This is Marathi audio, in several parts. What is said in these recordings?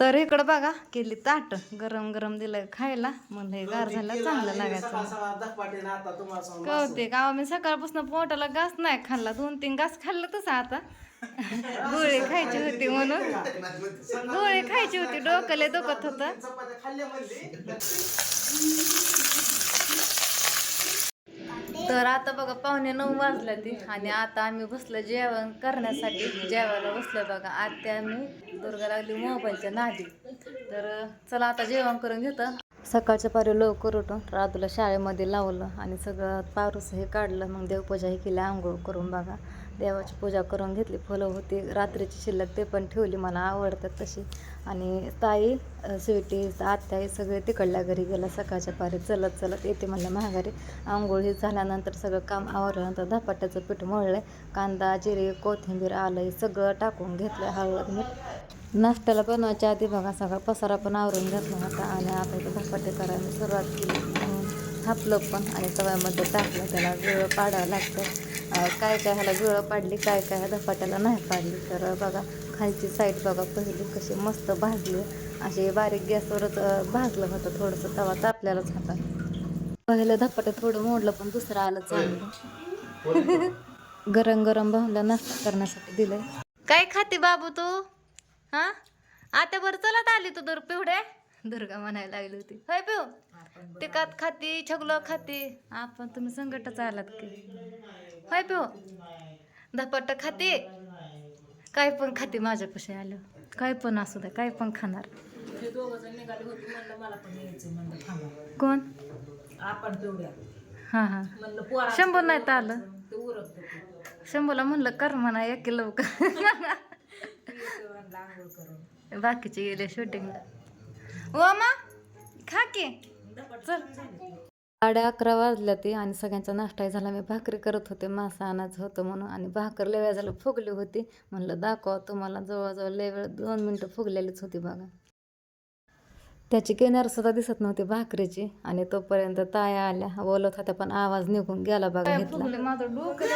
तर इकडं बघा केली ताट. गरम गरम दिलं खायला. म्हणलं हे गार झालं चांगलं लागायचं कळते गावा मी सकाळपासून पोटाला घास नाही खाल्ला. दोन तीन घास खाल्लं तसं आता. गोळी खायची होती म्हणून. गोळी खायची होती डोकले दुखत होत. तर आता बघा पावणे नऊ वाजल्या ती. आणि आता आम्ही बसलो जेवण करण्यासाठी. जेवायला बसलो बघा. आत्या आम्ही दुर्गा लागली मोबाईलच्या नादी. तर चला आता जेवण करून घेतं. सकाळच्या पारी लवकर उठून रातूला शाळेमध्ये लावलं आणि सगळं पारूस हे काढलं. मग देवपूजा हे केली आंघोळ करून बघा. देवाची पूजा करून घेतली. फुलं होती. रात्रीची शिल्लक ते पण ठेवली. मला आवडतात तशी. आणि ताई स्वीटी आत्या सगळे तिकडल्या घरी गेला सकाळच्या पारी. चलत चलत येते म्हणलं महागारी आंघोळ हे झाल्यानंतर सगळं काम आवरल्यानंतर धपाट्याचं पीठ मळलं कांदा जिरे कोथिंबीर आलं सगळं टाकून घेतलं हळद मीठ. नाश्त्याला बनवायच्या आधी बघा सगळा पसारा पण आवरून घेतला होता आणि आता इथे धपाटे करायला सुरुवात केली. थापलं पण आणि तव्यामध्ये टाकलं. त्याला गुळ पाडावं लागतं. काय काय ह्याला गुळ पाडली काय काय ह्या धपाट्याला नाही पाडली. तर बघा खालची साईड बघा पहिली कशी मस्त भाजली. अशी बारीक गॅसवरच भाजलं होतं थोडंसं तवा तापल्यालाच होता. पहिलं धपाटे थोडं मोडलं पण दुसरं आलं चांगलं. गरम गरम भावला नाश्ता करण्यासाठी दिलंय. काय खाते बाबू तू? हा? आता बरं चलत आली तू दुर पिवड्या? दुर्गा म्हणायला लागली होती. होय पिऊ? तिकात खाती छगलो खाती. आपण तुम्ही संकटच आलात की. होय पिऊ? धपाट खाते? काय पण खाते माझ्यापाशी आलं. काय पण असू द्या काय पण खाणार. ते दोघं जण निघाले होते म्हणलं मला पण यायचं म्हणलं थांबा. कोण? आपण तेवढ्या. हां हां. म्हणलं पोरा शंभर नाही तर आलं. ते उरकत ते. शंभूला म्हणलं कर म्हणा एक लवकर म्हणलं आंघोळ करून. बाकीचे गेले शूटिंगला ओ मा खा की. चल. साडे अकरा वाजल्या ते आणि सगळ्यांचा नाश्ताही झाला. मी भाकरी करत होते. मासा आणायचं होतं म्हणून आणि भाकर लय वेळ झालं फुगली होती. म्हणलं दाखवा तुम्हाला जवळजवळ लय वेळ दोन मिनटं फुगलेलीच होती बघा. त्याची किनार सुद्धा दिसत नव्हती भाकरीची आणि तोपर्यंत ताया आल्या. बोलत होत्या पण आवाज निघून गेला बघा घेतला. माझं डोकं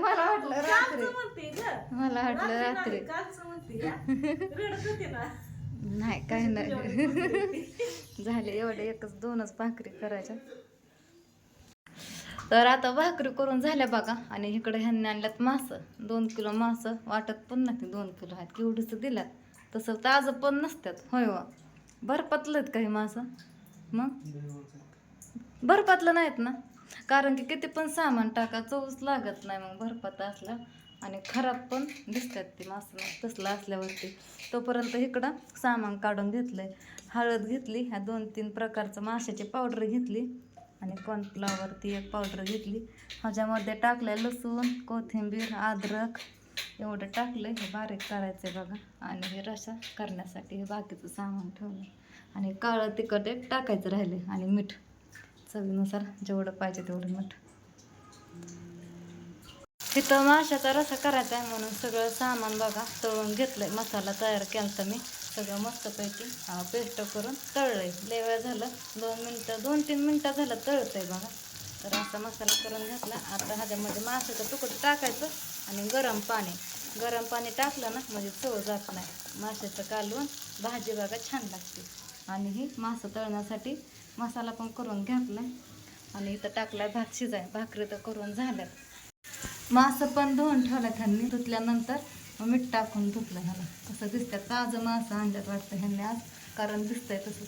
मला वाटलं रात्री. म्हणते ग मला वाटलं रात्री कालच म्हणते हा? रडत होती ना नाही काही नाही झाले एवढे एकच दोनच भाकरी करायच्या. तर आता भाकरी करून झाल्या बघा आणि इकडे ह्यांनी आणल्यात मासं. दोन किलो मासं वाटत पण नाही दोन किलो आहेत केवढीच दिल्यात. तसं ताजं पण नसतात होय वा. बर्फातलं आहेत काही मासं मग? बर्फातलं नाहीत ना? कारण की किती पण सामान टाका चवच लागत नाही मग बर्फात असला. आणि खराब पण दिसतात ते मासं तसला असल्यावरती. तोपर्यंत इकडं सामान काढून घेतलंय. हळद घेतली ह्या दोन तीन प्रकारचं माशाची पावडर घेतली. आणि कॉर्नफ्लॉवरती एक पावडर घेतली. ह्याच्यामध्ये टाकलंय लसूण कोथिंबीर अद्रक. एवढं टाकलं हे बारीक करायचं आहे बघा. आणि हे रसा करण्यासाठी हे बाकीचं सामान ठेवलं आणि काळं तिखट एक टाकायचं राहिले आणि मीठ चवीनुसार जेवढं पाहिजे तेवढं मीठ. तिथं माशाचा रसा करायचा आहे म्हणून सगळं सामान बघा तळून घेतलंय. मसाला तयार केला मी. सगळं मस्तपैकी पेस्ट करून तळलंय. लय वेळ झालं. दोन मिनटं दोन तीन मिनटं झालं तळतंय बघा. तर असा मसाला करून घेतला. आता ह्याच्यामध्ये माशाचं तुकडं टाकायचं आणि गरम पाणी. गरम पाणी टाकलं ना म्हणजे चव जात नाही. माशाचं कालवून भाजी बघा छान लागते. आणि ही मासं तळण्यासाठी मसाला पण करून घातला आणि इथं टाकलाय भात शिजाय. भाकरी तर करून झाल्यात. मासं पण धुवून ठेवलं त्यांनी धुतल्यानंतर मीठ टाकून धुतलं ह्याला. कसं दिसतं ताजं मासं आणल्यात वाटतं ह्यांनी आज. कारण दिसतंय तसं.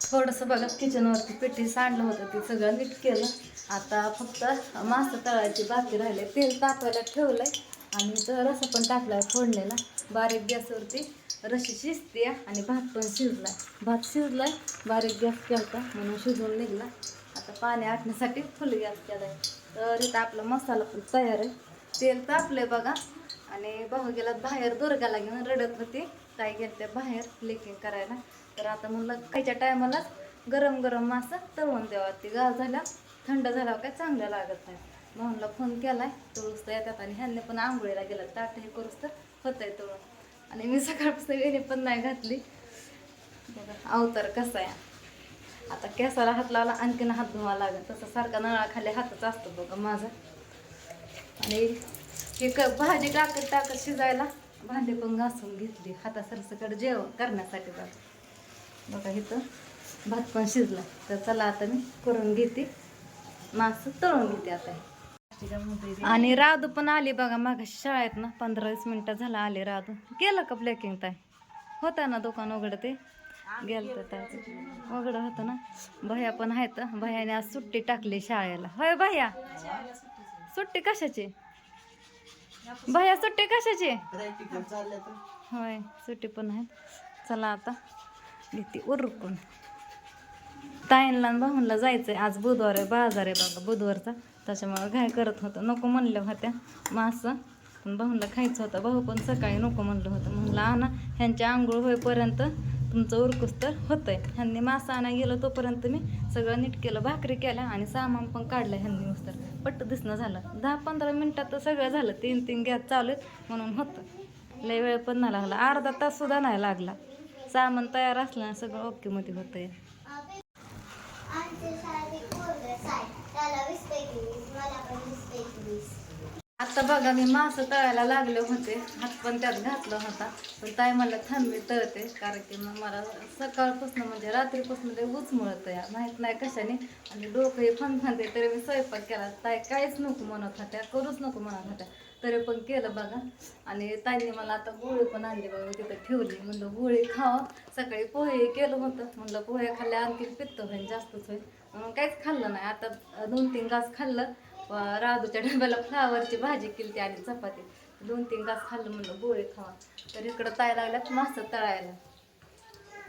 थोडंसं बघा किचनवरती पेटी सांडलं होतं ते सगळं नीट केलं. आता फक्त मासं तळायची बाकी राहिले. तेल तापायला ठेवलंय. आणि तर रसा पण टाकलाय फोडलेला बारीक गॅसवरती रशी शिजते आणि भात पण शिजलाय. भात शिजलाय बारीक गॅस केलता म्हणून शिजून निघला. आता पाणी आटण्यासाठी फुल गॅस केलाय. तर इथं आपला मसाला पण तयार आहे. तेल तापलंय बघा. आणि भाऊ गेला बाहेर दुर्गाला घेऊन रडत होती. ताई गेलते बाहेर? लेकिंग करायला. तर आता म्हणलं खायच्या टायमालाच गरम गरम मासा तळून द्यावा. ती गाळ झाल्या थंड झाल्यावर काय चांगलं लागत नाही. भाऊनला फोन केलाय तळूस तर येतात आणि ह्यांनी पण आंघोळीला गेलं ताट हे करूस तर होतंय तळून. आणि मी सकाळपासून वेणी पण नाही घातली. बघा अवतार कसा आहे? आता केसाला हात लावला आणखीन हात धुवा लागेल. तसं सारखा नळाखाली हातच असतो बघा माझा. आणि हे क भाजी टाकत टाकत शिजायला. भांडी पण घासून घेतली. हाता सरसकट जेवण करण्यासाठी जातो. बघा इथं भात पण शिजला. तर चला आता मी करून घेते. मास तळून घेते आता. आणि राधू पण आली बघा मागाशी शाळेत ना. पंधरा वीस मिनिटं झाला आले राधू गेलं का ब्लॅकिंग ताय होता ना दुकान उघडं ते? गेलं तर उघडं होतं ना. भैया पण आहेत. भैयाने आज सुट्टी टाकली शाळेला. होय भैया? सुट्टी कशाचे? भया सुट्टी कशाचे? होय सुट्टी पण आहेत. चला आता घेते उरकून. ताईंला आणि जायचं जायचंय आज बुधवार आहे बाजार आहे बाबा बुधवारचा. त्याच्यामुळे काय करत होतं नको म्हणल्या होत्या. मासं पण भाऊनला खायचं होतं भाऊ पण सकाळी नको म्हणलं होतं. म्हणलं आणा ह्यांची आंघोळ होईपर्यंत तुमचं उरकूस तर होतंय. ह्यांनी मासा आणा गेलं तोपर्यंत मी सगळं नीट केलं भाकरी केल्या आणि सामान पण काढलं ह्यांनी उस्तर पट्ट दिसणं झालं. दहा पंधरा मिनटात तर सगळं झालं. तीन तीन गॅस चालू आहेत म्हणून होतं. लय वेळ पण नाही लागला. अर्धा तास सुद्धा नाही लागला. सामान तयार असल्यानं सगळं ओके मध्ये होतंय. आता बघा मी मासं तळायला लागले होते. हात पण त्यात घातला होता. पण ताई मला थांबी तळते. कारण की मग मला सकाळपासून म्हणजे रात्रीपासून ते उचमळत या माहीत नाही कशाने. आणि डोकं हे फनफनते तरी मी स्वयंपाक केला. ताई काहीच नको म्हणत होत्या. करूच नको म्हणत होत्या. तरी पण केलं बघा. आणि ताईने मला आता गोळी पण आणली बघा. तिथं ठेवली. म्हणलं गोळी खावं सकाळी पोहे केलं होतं. म्हणलं पोहे खाल्ले आणखी पित्त होईल जास्तच होईल म्हणून काहीच खाल्लं नाही. आता दोन तीन घास खाल्लं. व डब्याला फ्लावरची भाजी केली आणि चपाती. दोन तीन घास खाल्लं म्हणलं गोळी खावा. तर इकडं ताय लागल्यात मासं तळायला.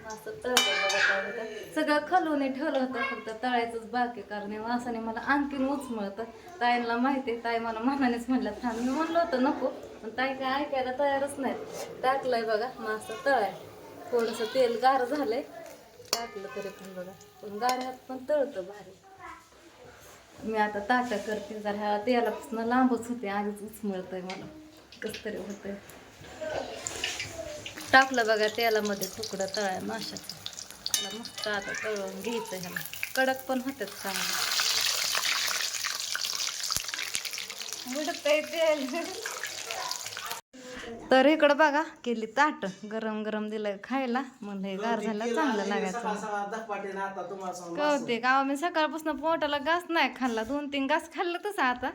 मासं तळते बघा सगळं खालून ठेवलं होतं फक्त तळायचंच बाकी कारण मासाने वासाने मला आणखीन उचमळतं ताईंना माहिती आहे ताई मला मनानेच म्हणलं थांब मी म्हणलं होतं नको पण ताई काय ऐकायला तयारच नाही टाकलंय बघा मासं तळाय. थोडंसं तेल गार झालंय. टाकलं तरी पण बघा पण गाऱ्यात पण तळतं भारी. मी आता ताटं करते जरा ह्या तेलापासून लांबच होते आधीच उचमळतंय मला. कसं तरी होतंय. टाकलं बघा तेलामध्ये तुकडं तळा माशाचं. त्याला मस्त आता तळून घ्यायचं ह्याला. कडक पण होतात चांगलं. उडतंय तेल. तर इकडं बघा केली ताट. गरम गरम दिलं खायला. म्हणलं हे गार झालं. चांगलं लागायचं कळते का मी सकाळपासून पोटाला घास नाही खाल्ला. दोन तीन घास खाल्लं तसं आता.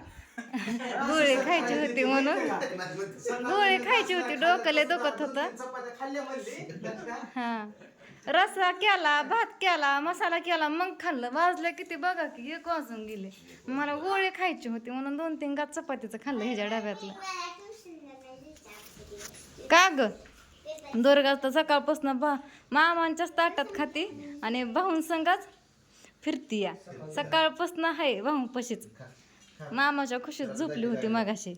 गोळी खायची होती म्हणून. गोळी खायची होती. डोकले दुखत होत. हा. रस्सा केला भात केला मसाला केला मग खाल्लं. वाजलं किती बघा की एक वाजून गेले. मला गोळी खायची होती म्हणून दोन तीन घास चपातीचं खाल्लं ह्याच्या डब्यातलं. का ग? दुर्गा तर सकाळपासून बा मामांच्याच ताटात खाती आणि भाऊन संघाच फिरती या. सकाळपासून आहे भाऊ पशीच. मामाच्या खुशीत झोपली होती मगाशी.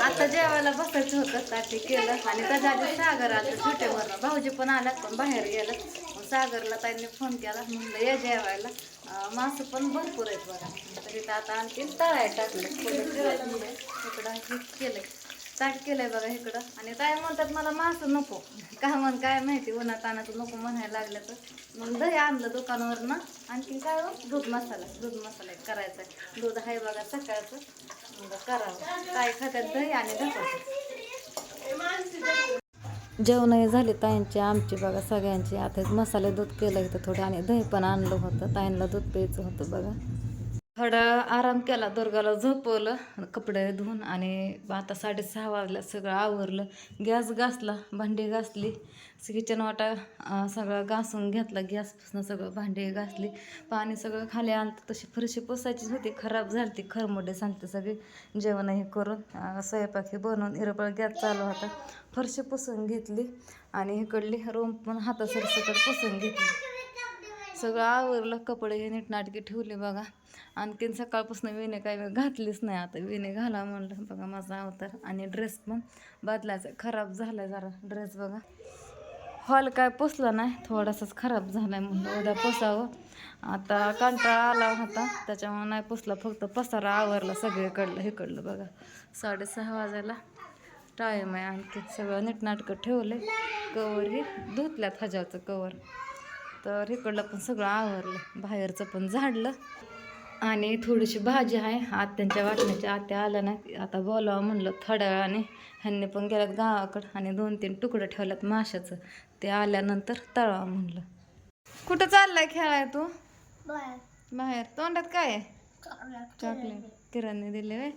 आता जेवायला बसायचं होतं ताटी केलं आणि त्याच्या आधी सागर आलं छोटे भाऊजी पण आल्यात पण बाहेर गेलं सागरला त्यांनी फोन केला. म्हणलं या जेवायला. मासं पण भरपूर आहेत बघा. तरी तर आता आणखी तळाय टाकलं इकडं हे केलंय. ताट केलंय बघा इकडं. आणि काय म्हणतात मला मासं नको. का म्हण काय माहिती उन्हात तानाचं नको म्हणायला लागलं तर. मग दही आणलं दुकानावरनं. आणखी काय हो? दूध मसाला. दूध मसाला एक करायचा आहे. दूध आहे बघा सकाळचं. मग करावं. काय खात्यात दही आणि धपाटे. जेवणही झाले ताईंची आमची बघा सगळ्यांची. आता मसाले दूध केलं इथं थोडं आणि दही पण आणलं होतं. ताईंना दूध प्यायचं होतं बघा. थोडा आराम केला दुर्गाला झोपवलं कपडे धुवून आणि आता साडेसहा वाजल्या सगळं आवरलं. गॅस घासला भांडी घासली. किचन वाटा सगळं घासून घेतला. गॅसपासून सगळं भांडी घासली. पाणी सगळं खाली आणतं तशी फरशी पुसायचीच होती. खराब झाली ती. खरमोडे सांगते सगळी. जेवण हे करून स्वयंपाक हे बनवून हिरपळ गॅस चालू होता. फरशी पुसून घेतली. आणि इकडली रूम पण हातासरसकट पुसून घेतली. सगळं आवरलं. कपडे हे नीटनाटकी ठेवले बघा. आणखीन सकाळपासून विणे काय घातलीच नाही आता. विणे घाला म्हणलं बघा माझा अवतार आणि ड्रेस पण बदलायचा. खराब झाला जरा ड्रेस बघा. हॉल काय पोसला नाही थोडासाच खराब झाला आहे म्हणलं उद्या पुसावं. आता कंटाळा आला होता त्याच्यामुळे नाही पुसला फक्त पसारा आवरला सगळीकडलं इकडलं बघा. साडेसहा वाजायला टाईम आहे आणखी. सगळं नीटनाटकं ठेवलं कवर हे धुतल्यात ह्याच्यावरचं कवर तर इकडलं पण सगळं आवरलं. बाहेरचं पण झाडलं. आणि थोडीशी भाजी आहे. आत्यांच्या वाटण्याच्या आत्या आल्या नाही आता बोलावं म्हणलं थोड्या वेळाने ह्यांनी पण गेल्यात गावाकडं आणि दोन तीन तुकडं ठेवल्यात माशाचं. ते आल्यानंतर तळावं म्हणलं. कुठं चाललाय खेळाय तू? बाहेर. तोंडात काय आहे? चॉकलेट. किराणने दिले वे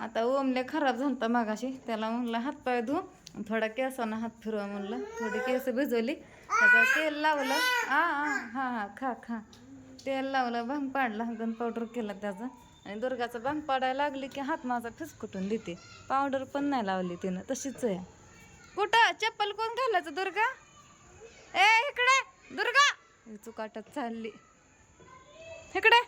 आता ओमले खराब झालता मागाशी. त्याला म्हणलं हात पाय धु. थोडा केसानं हात फिरवा म्हणलं. थोडी केस भिजवली. त्याचं तेल लावलं. आ आ हा हा. खा खा. तेल लावलं भांग पाडला गन पावडर केला त्याचा. आणि दुर्गाचा भांग पाडायला लागली की हात माझा फिसकुटून देते. पावडर पण नाही लावली तिनं तशीच आहे. कुठं? चप्पल कोण घालायचं दुर्गा? ए इकडे! दुर्गा! चुकाटत चालली. इकडे!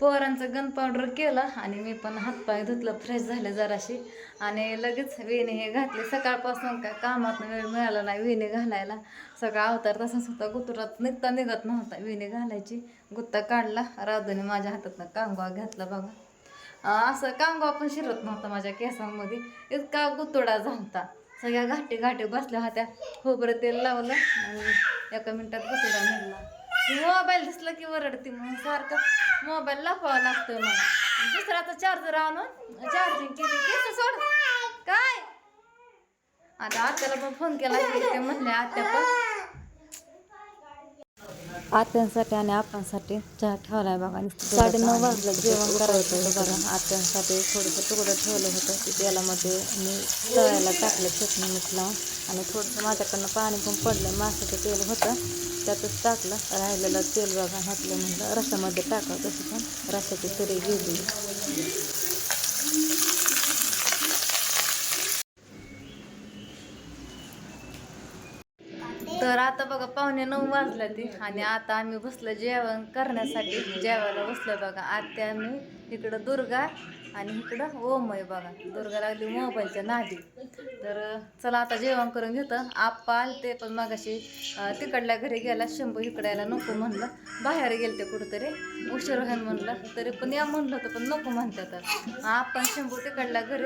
पोरांचं गन पावडर केलं आणि मी पण हातपाय धुतलं फ्रेश झाले जराशी. आणि लगेच वेणी हे घातले. सकाळपासून काय कामात वेळ मिळाला नाही वेणी घालायला. सगळा अवतार तसाच होता. गुतुरात निघता निघत नव्हता. वेणी घालायची. गुत्ता काढला. राधूने माझ्या हातातनं कांगवा घातला बघा. असं कांगवा पण शिरत नव्हता माझ्या केसांमध्ये. इतका गुतुडा झालता. सगळ्या घाटी घाटी बसल्या होत्या. खोबरं तेल लावलं आणि एका मिनटात गुतुडा निघला. मोबाईल दिसला की वरडती म्हणून सारखं मोबाईल लपवावा लागतोय मला दुसऱ्याचा चार्जर आणून चार्जिंग केली. केस सोड. काय? आता आत्याला पण फोन केला की ते म्हणले आत्या पण आत्यांसाठी आणि आपणसाठी चहा ठेवलाय बघा. साडे नऊ वाजलं जेवण करायचं होतं बघा. आत्यांसाठी थोडंसं तुकडं ठेवलं होतं. ते तेलामध्ये मी तळायला टाकलं चटणी मीठ लावून. आणि थोडंसं माझ्याकडनं पाणी पण पडलं माशाचं तेल होतं. त्यातच टाकलं. राहिलेलं तेल बघा घातलं म्हणलं. रसामध्ये टाकावं तसं पण. रसाची तरी गेली तर आता बघा पाहुणे नऊ वाजल्या ती आणि आता आम्ही बसलो जेवण करण्यासाठी. जेवायला बसलो बघा. आत्या आम्ही इकडं दुर्गा आणि इकडं ओम आहे बघा. दुर्गा लागली मोबाईलच्या नादी. तर चला आता जेवण करून घेतं. आप्पा ते पण मगाशी तिकडल्या घरी गेला. शंभू इकडे यायला नको म्हणलं. बाहेर गेलते कुठंतरी. उशीर व्हायला म्हणलं. तरी पण या म्हणलं होतं पण नको म्हणतात. तर आपण शंभू तिकडल्या घरी.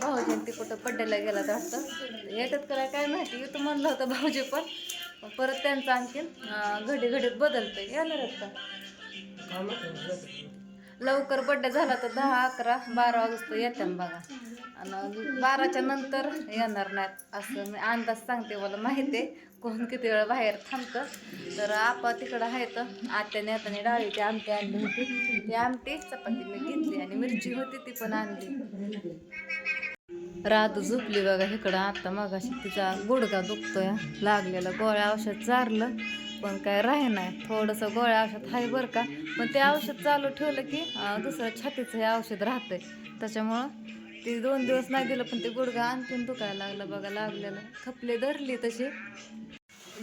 भाऊजी ती कुठं पड्ड्याला गेला तर वाटतं. येतात करायला काय माहिती. येतं म्हणलं होतं भाऊजी पण. पण परत त्यांचं आणखीन घडी घडीत बदलतंय. येणार आहेत का? लवकर बड्डे झाला तर दहा अकरा बारा वाजता येतात बघा. आणि बाराच्या नंतर येणार नाहीत असं मी अंदाज सांगते मला माहिती आहे. कोण किती वेळ बाहेर थांबतं. तर आपा तिकडं आहे तर आत्याने हाताने डाळीची आमटी आणली होती. ती आमटी चपाती मी घेतली आणि मिरची होती ती पण आणली. रात झोपली बघा इकडं. आता मगाशी तिचा गुडगा दुखतोय. लागलेला गोळ्या औषध चारलं पण काय राहे नाही थोडंसं गोळ्या औषध आहे बरं का. पण ते औषध चालू ठेवलं की दुसरं छातीचं हे औषध राहतंय. त्याच्यामुळं ती दोन दिवस नाही दिलं पण ते गुडगा आणखीन दुखायला लागलं बघा लागलेलं. खपले धरली तशी.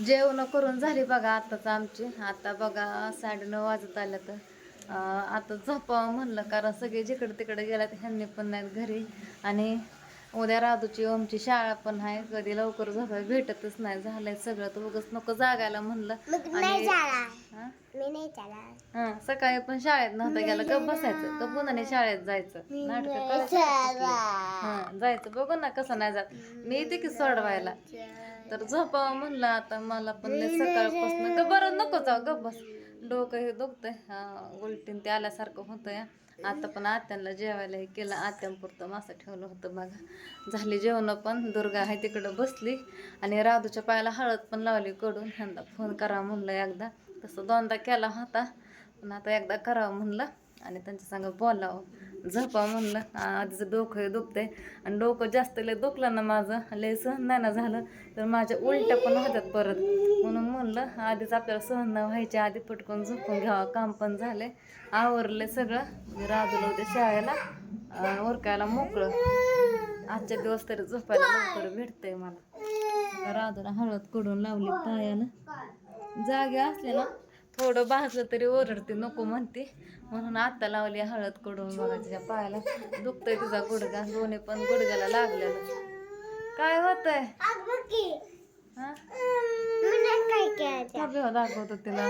जेवणं करून झाली बघा आताच आमची. आता बघा साडेनऊ वाजत आलं तर आता झोपावं म्हणलं कारण सगळे जिकडे तिकडे गेल्यात ह्यांनी पण नाहीत घरी. आणि उद्या राधूची ओमची शाळा पण आहे. कधी लवकर झोपाय भेटतच नाही. झालंय सगळं. तर उगाच नको जागायला म्हणलं. हा? सकाळी पण शाळेत नव्हतं गेलं. गप बसायचं. गप पुन्हा शाळेत जायचं. नाटक हा जायचं. बघू ना कसं नाही जात. मी येते की सोडवायला. तर झोपावं म्हणलं आता. मला पण सकाळपासून. ग बरं नको जाऊ. गप बस. डोकं हे दुखतंय. हा, उलटीन ते आल्यासारखं होतंय. आता पण आत्यांना जेवायला हे केलं. आत्यांपुरतं मासा ठेवलं होतं बघा. झाली जेवणं पण. दुर्गा आहे तिकडं बसली. आणि राधूच्या पायाला हळद पण लावली कडून. ह्यांदा फोन करा म्हणलं एकदा. तसं दोनदा केला होता. पण आता एकदा करावं म्हणलं. आणि त्यांच्या संग बोलावं. झोपा म्हणलं. आधीचं डोकं दुखतंय. आणि डोकं जास्त लय दुखलं ना माझं. लय सहन नाही ना झालं. तर माझ्या उलट्या पण होत्यात परत. म्हणून म्हणलं आधीच आपल्याला सहन नाही व्हायच्या आधी पटकन झोपून घ्यावं. काम पण झाले आवरले सगळं. राजूला होते शाळेला. ओरकायला मोकळं. आजच्या दिवस तरी झोपायला लवकर भेटतंय मला. राधूला हळदकडून लावली पायाला जागे असले ना थोडं भाजलं तरी ओरडते नको म्हणते. म्हणून आता लावली हळदकडून बघा तिच्या पायाला दुखतंय तुझा गुडगा दोन्ही पण गुडघ्याला लागलेलं काय होतंय? दाखवतो तिला.